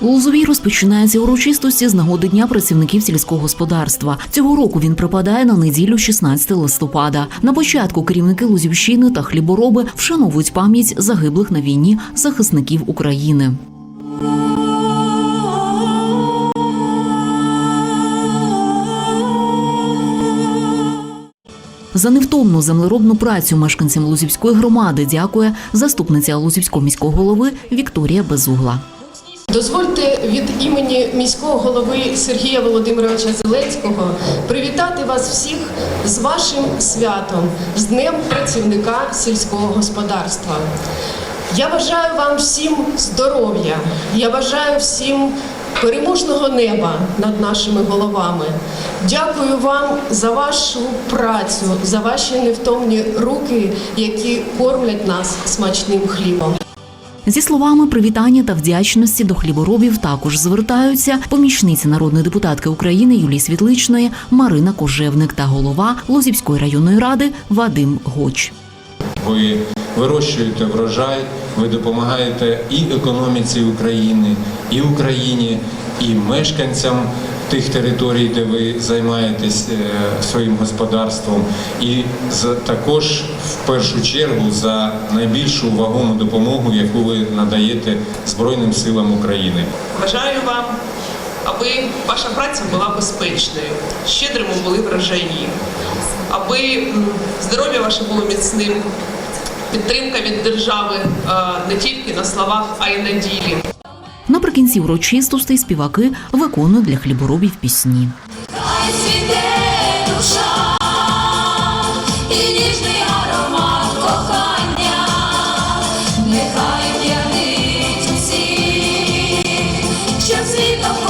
Лозовій розпочинається урочистості з нагоди Дня працівників сільського господарства. Цього року він припадає на неділю 16 листопада. На початку керівники Лозівщини та хлібороби вшановують пам'ять загиблих на війні захисників України. За невтомну землеробну працю мешканцям Лузівської громади дякує заступниця Лузівського міського голови Вікторія Безугла. Дозвольте від імені міського голови Сергія Володимировича Зеленського привітати вас всіх з вашим святом, з Днем працівника сільського господарства. Я бажаю вам всім здоров'я, я бажаю всім переможного неба над нашими головами. Дякую вам за вашу працю, за ваші невтомні руки, які кормлять нас смачним хлібом. Зі словами привітання та вдячності до хліборобів також звертаються помічниця народної депутатки України Юлії Світличної Марина Кожевник та голова Лозівської районної ради Вадим Гоч. Ви вирощуєте врожай, ви допомагаєте і економіці України, і Україні, і мешканцям тих територій, де ви займаєтесь е, своїм господарством, і також в першу чергу за найбільшу вагому допомогу, яку ви надаєте Збройним силам України. Бажаю вам, аби ваша праця була безпечною, щедрими були врожаї, аби здоров'я ваше було міцним, підтримка від держави е, не тільки на словах, а й на ділі. Наприкінці урочистостей співаки виконують для хліборобів пісні. душа, і ніжний аромат кохання, нехай всіх, щоб світом